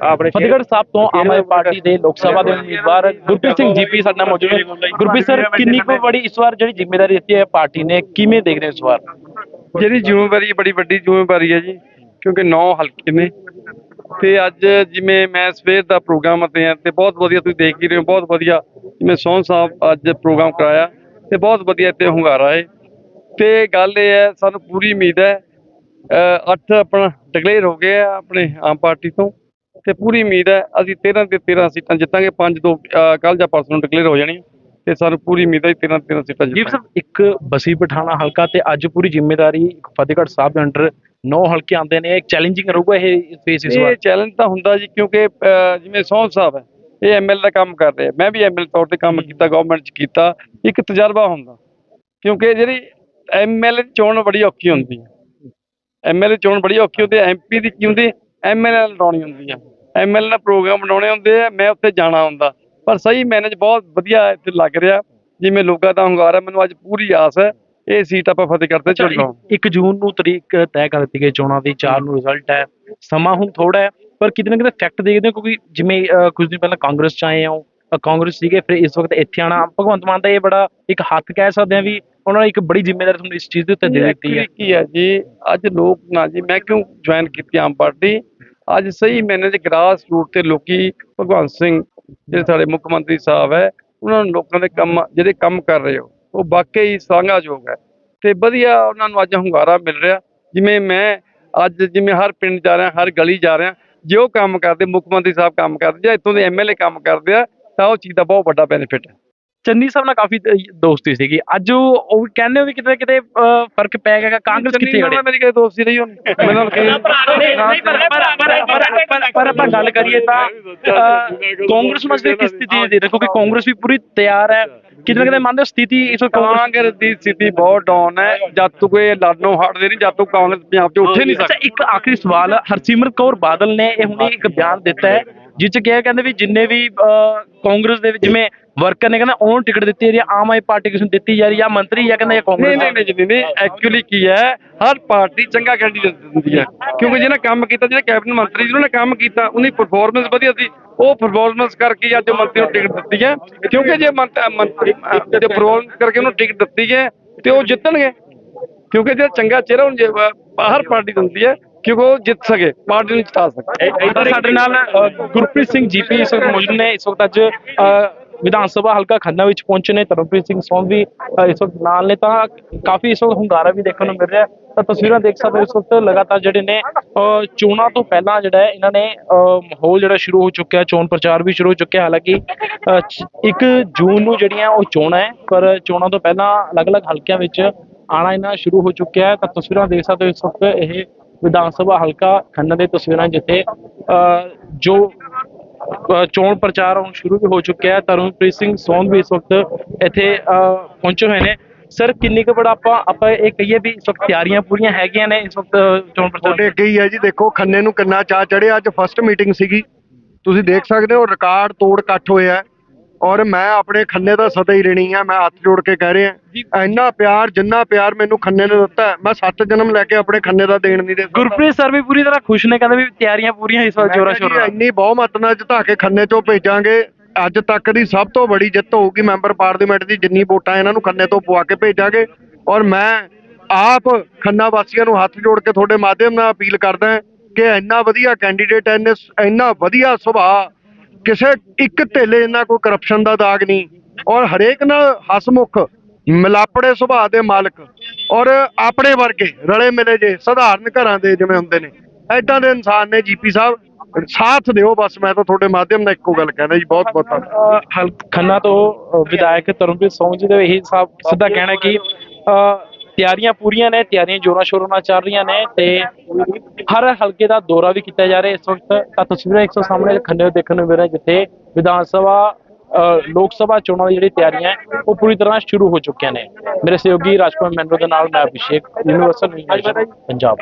ਆਪਣੇ ਫਤਿਹਗੜ੍ਹ ਸਾਹਿਬ ਤੋਂ ਆਮ ਆਦਮੀ ਪਾਰਟੀ ਦੇ ਲੋਕ ਸਭਾ ਦੇ ਉਮੀਦਵਾਰ ਗੁਰਪ੍ਰੀਤ ਸਿੰਘ ਜੀਪੀ ਸਾਡੇ ਨਾਲ ਮੌਜੂਦ ਨੇ। ਗੁਰਪ੍ਰੀਤ ਸਰ ਕਿੰਨੀ ਕੁ ਬੜੀ ਇਸ ਵਾਰ ਜਿਹੜੀ ਜ਼ਿੰਮੇਵਾਰੀ ਦਿੱਤੀ ਹੈ ਪਾਰਟੀ ਨੇ ਕਿਵੇਂ ਦੇਖਦੇ ਹੋ ਇਸ ਵਾਰ? ਜਿਹੜੀ ਜ਼ਿੰਮੇਵਾਰੀ ਬੜੀ ਵੱਡੀ ਜ਼ਿੰਮੇਵਾਰੀ ਹੈ ਜੀ ਕਿਉਂਕਿ 9 ਹਲਕੇ ਨੇ ਤੇ ਅੱਜ ਜਿਵੇਂ ਮੈਂ ਸਵੇਰ ਦਾ ਪ੍ਰੋਗਰਾਮ ਅਤੇ ਆ ਤੇ ਬਹੁਤ ਵਧੀਆ ਤੁਸੀਂ ਦੇਖ ਹੀ ਰਹੇ ਹੋ ਬਹੁਤ ਵਧੀਆ ਜਿਵੇਂ ਸੋਹਣ ਸਾਹਿਬ ਅੱਜ ਪ੍ਰੋਗਰਾਮ ਕਰਾਇਆ ਤੇ ਬਹੁਤ ਵਧੀਆ ਇੱਥੇ ਹੁੰਗਾਰਾ ਹੈ। ਤੇ ਗੱਲ ਇਹ ਹੈ ਸਾਨੂੰ ਪੂਰੀ ਉਮੀਦ ਹੈ ਅੱਠ ਆਪਣਾ ਡਿਕਲੇਅਰ ਹੋ ਗਏ ਆ ਆਪਣੇ ਆਮ ਪਾਰਟੀ ਤੋਂ। ਤੇ ਪੂਰੀ ਉਮੀਦ ਹੈ ਅਸੀਂ 13 ਤੇ 13 ਸੀਟਾਂ ਜਿੱਤਾਂਗੇ ਪੰਜ ਦੋ ਕੱਲ ਜਾਂ ਪਰਸੋਂ ਨੂੰ ਡਿਕਲੇਅਰ ਹੋ ਜਾਣੀਆਂ ਤੇ ਸਾਨੂੰ ਪੂਰੀ ਉਮੀਦ ਹੈ 13 13 ਸੀਟਾਂ ਜੀ ਸਾਹਿਬ ਇੱਕ ਬਸੀ ਪਠਾਣਾ ਹਲਕਾ ਤੇ ਅੱਜ ਪੂਰੀ ਜ਼ਿੰਮੇਵਾਰੀ ਫਤਿਹਗੜ੍ਹ ਸਾਹਿਬ ਦੇ ਅੰਡਰ 9 ਹਲਕੇ ਆਉਂਦੇ ਨੇ ਚੈਲੰਜਿੰਗ ਰਹੂਗਾ ਇਹ ਫੇਸ ਇਸ ਇਹ ਵਾਰ ਚੈਲੰਜ ਤਾਂ ਹੁੰਦਾ ਜੀ ਕਿਉਂਕਿ ਜਿਵੇਂ ਸੋਹਣ ਸਾਹਿਬ ਹੈ ਇਹ ਐਮਐਲ ਦਾ ਕੰਮ ਕਰ ਰਿਹਾ ਮੈਂ ਵੀ ਐਮਐਲ ਤੌਰ ਤੇ ਕੰਮ ਕੀਤਾ ਗਵਰਨਮੈਂਟ 'ਚ ਕੀਤਾ ਇੱਕ ਤਜਰਬਾ ਹੁੰਦਾ। ਕਿਉਂਕਿ ਜਿਹੜੀ ਐਮਐਲ ਚੋਣ ਬੜੀ ਔਖੀ ਹੁੰਦੀ ਹੈ। ਐਮਐਲ ਚੋਣ ਬੜੀ ਔਖੀ ਹੁੰਦੀ ਐਮਪੀ ਦੀ ਕੀ ਹੁੰਦੀ ਐਮਐਲ ਨਾਲ ਲੜਾਉਣੀ ਹੁੰਦੀ ਐਮਐਲ ਨਾਲ ਪ੍ਰੋਗਰਾਮ ਬਣਾਉਣੇ ਹੁੰਦੇ ਆ ਮੈਂ ਉੱਥੇ ਜਾਣਾ ਹੁੰਦਾ। ਪਰ ਸਹੀ ਮੈਨੇਜ ਬਹੁਤ ਵਧੀਆ ਇੱਥੇ ਲੱਗ ਰਿਹਾ। ਜਿਵੇਂ ਲੋਕਾਂ ਦਾ ਹੁੰਗਾਰ ਹੈ ਮੈਨੂੰ ਅੱਜ ਪੂਰੀ ਆਸ ਹੈ ਇਹ ਸੀਟ ਆਪਾਂ ਤੇ ਚੁਣ ਲਵਾਂਗੇ 1 ਜੂਨ ਨੂੰ ਤਰੀਕ ਤੈਅ ਕਰ ਦਿੱਤੀ ਗਈ ਚੋਣਾਂ ਦੀ 4 ਨੂੰ ਰਿਜ਼ਲਟ ਹੈ। ਸਮਾਂ ਹੁਣ ਥੋੜਾ ਹੈ ਪਰ ਕਿਤੇ ਨਾ ਕਿਤੇ ਫੈਕਟ ਦੇਖਦੇ ਹੋ ਕਿਉਂਕਿ ਜਿਵੇਂ ਕੁਝ ਦਿਨ ਪਹਿਲਾਂ ਕਾਂਗਰਸ ਚ ਆਏ ਅਹ, ਕਾਂਗਰਸ ਸੀਗੇ ਫਿਰ ਇਸ ਵਕਤ ਇੱਥੇ ਆਣਾ ਭਗਵੰਤ ਮਾਨ ਦਾ ਇਹ ਬੜਾ ਇੱਕ ਹੱਥ ਕਹਿ ਸਕਦੇ ਆ ਵੀ ਉਹਨਾਂ ਨੇ ਇੱਕ ਬੜੀ ਜ਼ਿੰਮੇਵਾਰੀ ਤੁਹਾਨੂੰ ਇਸ ਚੀਜ਼ ਦੇ ਉੱਤੇ ਦੇ ਦਿੱਤੀ ਹੈ। ਕੀ ਹੈ ਜੀ ਅੱਜ ਲੋਕ ਨਾ ਜੀ ਮੈਂ ਕਿਉਂ ਜੁਆਇਨ ਕੀਤੀ ਆਮ ਪਾਰਟੀ? ਅੱਜ ਸਹੀ ਮੈਨੇ ਚ ਗਰਾਸ ਰੂਟ ਤੇ ਲੋਕੀ ਭਗਵੰਤ ਸਿੰਘ, ਜਿਹੜੇ ਸਾਡੇ ਮੁੱਖ ਮੰਤਰੀ ਸਾਹਿਬ ਹੈ, ਉਹਨਾਂ ਨੂੰ ਲੋਕਾਂ ਦੇ ਕੰਮ, ਜਿਹੜੇ ਕੰਮ ਕਰ ਰਹੇ ਹੋ, ਉਹ ਵਾਕਈ ਸ਼ਲਾਘਾਯੋਗ ਹੈ। ਤੇ ਵਧੀਆ ਉਹਨਾਂ ਨੂੰ ਅੱਜ ਹੁੰਗਾਰਾ ਮਿਲ ਰਿਹਾ। ਜਿਵੇਂ ਮੈਂ ਅੱਜ ਜਿਵੇਂ ਹਰ ਪਿੰਡ ਜਾ ਰਿਹਾ, ਹਰ ਗਲੀ ਜਾ ਰਿਹਾ, ਜੇ ਉਹ ਕੰਮ ਕਰਦੇ, ਮੁੱਖ ਮੰਤਰੀ ਸਾਹਿਬ ਕੰਮ ਕਰਦੇ, ਜਾਂ ਇੱਥੋਂ ਦੇ ਐਮਐਲਏ ਕੰਮ ਕਰਦੇ ਆ, ਤਾਂ ਉਹ ਚੀਜ਼ ਦਾ ਬਹੁਤ ਵੱਡਾ ਬੈਨੀਫਿਟ ਹੈ। ਚੰਨੀ ਸਾਹਿਬ ਨਾਲ ਕਾਫੀ ਦੋਸਤੀ ਸੀਗੀ। ਅੱਜ ਉਹ ਕਹਿੰਦੇ ਹੋ ਵੀ ਕਿਤੇ ਨਾ ਕਿਤੇ ਫ਼ਰਕ ਪੈ ਗਿਆ ਕਾਂਗਰਸ ਕਿੱਥੇ ਖੜੇ? ਮੇਰੀ ਕਦੇ ਦੋਸਤੀ ਰਹੀ ਹੋਣੀ। ਮੇਰੇ ਨਾਲ ਪਰ ਪਰ ਪਰ ਪਰ- ਪਰ ਪਰ ਆਪਾਂ ਗੱਲ ਕਰੀਏ ਤਾਂ ਕਾਂਗਰਸ ਮਸਲੇ ਕਿਸ ਸਥਿਤੀ ਦੇ ਦੇਖੋ ਕਿ ਕਾਂਗਰਸ ਵੀ ਪੂਰੀ ਤਿਆਰ ਹੈ। ਕਿਤੇ ਨਾ ਕਿਤੇ ਮੰਨਦੇ ਹੋ ਸਥਿਤੀ ਇਸ ਕਾਂਗਰਸ ਦੀ ਸਥਿਤੀ ਬਹੁਤ ਡਾਊਨ ਹੈ। ਜਦ ਤੱਕ ਇਹ ਲੜਨੋਂ ਹਟਦੇ ਨਹੀਂ ਜਦ ਤੱਕ ਕਾਂਗਰਸ ਪੰਜਾਬ 'ਚ ਉੱਠੇ ਨਹੀਂ ਸਕਦੀ। ਇੱਕ ਆਖਰੀ ਸਵਾਲ ਹਰਸਿਮਰਤ ਕੌਰ ਬਾਦਲ ਨੇ ਇਹ ਹੁਣੇ ਇੱਕ ਬਿਆਨ ਦਿੱਤਾ ਹੈ। ਜਿਸ ਚ ਕਿਹਾ ਕਹਿੰਦੇ ਵੀ ਜਿੰਨੇ ਵੀ ਕਾਂਗਰਸ ਦੇ ਵਿੱਚ ਜਿਵੇਂ ਵਰਕਰ ਨੇ ਕਹਿੰਦਾ ਉਹਨੂੰ ਟਿਕਟ ਦਿੱਤੀ ਜਾ ਰਹੀ ਹੈ ਆਮ ਆਦਮੀ ਪਾਰਟੀ ਕਿਸ ਨੂੰ ਦਿੱਤੀ ਜਾ ਰਹੀ ਹੈ ਜਾਂ ਮੰਤਰੀ ਜਾਂ ਕਹਿੰਦਾ ਇਹ ਨਹੀਂ ਕਾਂਗਰਸ ਨਹੀਂ ਨਹੀਂ ਨਹੀਂ ਐਕਚੁਅਲੀ ਕੀ ਹੈ ਹਰ ਪਾਰਟੀ ਚੰਗਾ ਕੈਂਡੀਡੇਟ ਦਿੰਦੀ ਹੈ। ਕਿਉਂਕਿ ਜਿਹਨੇ ਕੰਮ ਕੀਤਾ ਜਿਹੜੇ ਕੈਬਨਿਟ ਮੰਤਰੀ ਜਿਹਨਾਂ ਨੇ ਕੰਮ ਕੀਤਾ ਉਹਦੀ ਪਰਫਾਰਮੈਂਸ ਵਧੀਆ ਸੀ। ਉਹ ਪਰਫਾਰਮੈਂਸ ਕਰਕੇ ਹੀ ਅੱਜ ਮੰਤਰੀ ਨੂੰ ਟਿਕਟ ਦਿੱਤੀ ਹੈ। ਕਿਉਂਕਿ ਜੇ ਮੰਤ- ਮੰਤਰੀ ਜੇ ਪਰਫਾਰਮੈਂਸ ਕਰਕੇ ਉਹਨੂੰ ਟਿਕਟ ਦਿੱਤੀ ਹੈ ਤੇ ਉਹ ਜਿੱਤਣਗੇ। ਕਿਉਂਕਿ ਜਿਹੜਾ ਚੰਗਾ ਚਿਹਰਾ ਹੁਣ ਜੇ, ਹਰ ਪਾਰਟੀ ਦਿੰਦੀ ਹੈ ਕਿਉਂਕਿ ਉਹ ਜਿੱਤ ਸਕੇ ਪਾਰਟੀ ਨੂੰ ਜਿਤਾ ਸਕੇ। ਤਾਂ ਸਾਡੇ ਨਾਲ ਅ, ਗੁਰਪ੍ਰੀਤ ਸਿੰਘ ਜੀਪੀ ਇਸ ਵਕਤ ਮੌਜੂਦ ਨੇ। ਇਸ ਵਕਤ ਅੱਜ ਅ, ਵਿਧਾਨ ਸਭਾ ਹਲਕਾ ਖੰਨਾ ਵਿੱਚ ਪਹੁੰਚੇ ਨੇ। ਤਰਨਪ੍ਰੀਤ ਸਿੰਘ ਸੋਨ ਵੀ ਅ, ਇਸ ਵਕਤ ਨਾਲ ਨੇ। ਤਾਂ ਕਾਫੀ ਇਸ ਵਕਤ ਹੁੰਗਾਰਾ ਵੀ ਦੇਖਣ ਨੂੰ ਮਿਲ ਰਿਹਾ ਹੈ। ਤਾਂ ਤਸਵੀਰਾਂ ਦੇਖ ਸਕਦੇ ਹੋ ਇਸ ਵਕਤ ਲਗਾਤਾਰ ਜਿਹੜੇ ਨੇ ਅ, ਚੋਣਾਂ ਤੋਂ ਪਹਿਲਾਂ ਜਿਹੜਾ ਹੈ ਇਹਨਾਂ ਨੇ ਅ, ਮਾਹੌਲ ਜਿਹੜਾ ਸ਼ੁਰੂ ਹੋ ਚੁੱਕਿਆ ਚੋਣ ਪ੍ਰਚਾਰ ਵੀ ਸ਼ੁਰੂ ਹੋ ਚੁੱਕਿਆ ਹਾਲਾਂਕਿ ਅ, ਇੱਕ ਜੂਨ ਨੂੰ ਜਿਹੜੀਆਂ ਉਹ ਚੋਣਾਂ ਹੈ ਪਰ ਚੋਣਾਂ ਤੋਂ ਪਹਿਲਾਂ ਅਲੱਗ-ਅਲੱਗ ਹਲਕਿਆਂ ਵਿੱਚ ਆਣਾ ਇਹਨਾਂ ਸ਼ੁਰੂ ਹੋ ਚੁੱਕਿਆ ਹੈ। ਤਾਂ ਤਸਵੀਰਾਂ ਦੇਖ ਸਕਦੇ ਹੋ ਇਸ ਵਕਤ ਇਹ ਵਿਧਾਨ ਸਭਾ ਹਲਕਾ ਖੰਨਾ ਦੇ ਤਸਵੀਰਾਂ ਜਿੱਥੇ ਅ, ਜੋ ਚੋਣ ਪ੍ਰਚਾਰ ਹੁਣ ਸ਼ੁਰੂ ਵੀ ਹੋ ਚੁੱਕਿਆ ਹੈ ਤਰਨਪ੍ਰੀਤ ਸਿੰਘ ਸੋਨ ਵੀ ਇਸ ਵਕਤ ਇੱਥੇ ਅ, ਪਹੁੰਚੇ ਹੋਏ ਨੇ। ਸਰ ਕਿੰਨੀ ਕੁ ਬੜਾ ਆਪਾਂ ਆਪਾਂ ਇਹ ਕਹੀਏ ਵੀ ਇਸ ਵਕਤ ਤਿਆਰੀਆਂ ਪੂਰੀਆਂ ਹੈਗੀਆਂ ਨੇ ਇਸ ਵਕਤ ਚੋਣ ਪ੍ਰਚਾਰ? ਤੁਹਾਡੇ ਅੱਗੇ ਹੀ ਹੈ ਜੀ ਦੇਖੋ ਖੰਨੇ ਨੂੰ ਕਿੰਨਾ ਚਾਹ ਚੜਿਆ ਅੱਜ ਫਸਟ ਮੀਟਿੰਗ ਸੀਗੀ। ਤੁਸੀਂ ਦੇਖ ਸਕਦੇ ਹੋ ਰਿਕਾਰਡ ਤੋੜ ਇਕੱਠ ਹੋਇਆ ਔਰ ਮੈਂ ਆਪਣੇ ਖੰਨੇ ਦਾ ਸਦਾ ਹੀ ਰਹਿਣੀ ਆ ਮੈਂ ਹੱਥ ਜੋੜ ਕੇ ਕਹਿ ਰਿਹਾ। ਇੰਨਾ ਪਿਆਰ ਜਿੰਨਾ ਪਿਆਰ ਮੈਨੂੰ ਖੰਨੇ ਨੇ ਦਿੱਤਾ ਮੈਂ ਸੱਤ ਜਨਮ ਲੈ ਕੇ ਆਪਣੇ ਖੰਨੇ ਦਾ ਦੇਣ ਨਹੀਂ ਦੇ ਸਕਦਾ। ਗੁਰਪ੍ਰੀਤ ਸਰ ਵੀ ਪੂਰੀ ਤਰ੍ਹਾਂ ਖੁਸ਼ ਨੇ ਕਹਿੰਦੇ ਵੀ ਤਿਆਰੀਆਂ ਪੂਰੀਆਂ ਇਸ ਵਕਤ ਜੋਰਾ ਸ਼ੋਰਾ। ਇੰਨੀ ਬਹੁਮਤ ਨਾਲ ਜਿਤਾ ਕੇ ਖੰਨੇ ਚੋਂ ਭੇਜਾਂਗੇ ਅੱਜ ਤੱਕ ਦੀ ਸਭ ਤੋਂ ਬੜੀ ਜਿੱਤ ਹੋਊਗੀ ਮੈਂਬਰ ਪਾਰਲੀਮੈਂਟ ਦੀ ਜਿੰਨੀ ਵੋਟਾਂ ਇਹਨਾਂ ਨੂੰ ਖੰਨੇ ਤੋਂ ਪਵਾ ਕੇ ਭੇਜਾਂਗੇ। ਔਰ ਮੈਂ ਆਪ ਖੰਨਾ ਵਾਸੀਆਂ ਨੂੰ ਹੱਥ ਜੋੜ ਕੇ ਤੁਹਾਡੇ ਮਾਧਿਅਮ ਨਾਲ ਅਪੀਲ ਕਰਦਾ ਕਿ ਇੰਨਾ ਵਧੀਆ ਕੈਂਡੀਡੇਟ ਇੰਨੇ ਇੰਨਾ ਵਧੀਆ ਸੁਭਾਅ ਕਿਸੇ ਇੱਕ ਧੇਲੇ ਇਹਨਾਂ ਕੋਈ ਕਰਪਸ਼ਨ ਦਾ ਦਾਗ ਨਹੀਂ। ਔਰ ਹਰੇਕ ਨਾਲ ਹਸਮੁਖ ਮਿਲਾਪੜੇ ਸੁਭਾਅ ਦੇ ਮਾਲਕ ਔਰ ਆਪਣੇ ਵਰਗੇ ਰਲੇ ਮਿਲੇ ਜੇ ਸਧਾਰਨ ਘਰਾਂ ਦੇ ਜਿਵੇਂ ਹੁੰਦੇ ਨੇ। ਐਦਾਂ ਦੇ ਇਨਸਾਨ ਨੇ ਜੀਪੀ ਸਾਹਿਬ ਸਾਥ ਦਿਓ ਬਸ ਮੈਂ ਤਾਂ ਤੁਹਾਡੇ ਮਾਧਿਅਮ ਨਾਲ ਇੱਕੋ ਗੱਲ ਕਹਿਣਾ ਜੀ ਬਹੁਤ ਬਹੁਤ ਧੰਨਵਾਦ। ਹਲ- ਖੰਨਾ ਤੋਂ ਵਿਧਾਇਕ ਤਰਨਪ੍ਰੀਤ ਸੋਂਗ ਜੀ ਦਾ ਇਹੀ ਸਾਬ ਸਿੱਧਾ ਕਹਿਣਾ ਕਿ ਅ, ਤਿਆਰੀਆਂ ਪੂਰੀਆਂ ਨੇ ਤਿਆਰੀਆਂ ਜੋਰਾਂ ਸ਼ੋਰਾਂ ਨਾਲ ਚੱਲ ਰਹੀਆਂ ਨੇ ਤੇ ਹਰ ਹਲਕੇ ਦਾ ਦੌਰਾ ਵੀ ਕੀਤਾ ਜਾ ਰਿਹਾ। ਇਸ ਵਕਤ ਤਾਂ ਤਸਵੀਰਾਂ ਇੱਕ ਸੌ ਸਾਹਮਣੇ ਖੰਨੇ ਤੋਂ ਦੇਖਣ ਨੂੰ ਮਿਲ ਰਿਹਾ ਜਿੱਥੇ ਵਿਧਾਨ ਸਭਾ ਅ, ਲੋਕ ਸਭਾ ਚੋਣਾਂ ਦੀ ਜਿਹੜੀ ਤਿਆਰੀਆਂ ਉਹ ਪੂਰੀ ਤਰ੍ਹਾਂ ਸ਼ੁਰੂ ਹੋ ਚੁੱਕੀਆਂ ਨੇ। ਮੇਰੇ ਸਹਿਯੋਗੀ ਰਾਜਕੁਮਾਰ ਮੈਨਰੋ ਦੇ ਨਾਲ ਮੈਂ ਅਭਿਸ਼ੇਕ ਯੂਨੀਵਰਸਲ ਨਿਊਜ਼ ਪੰਜਾਬ।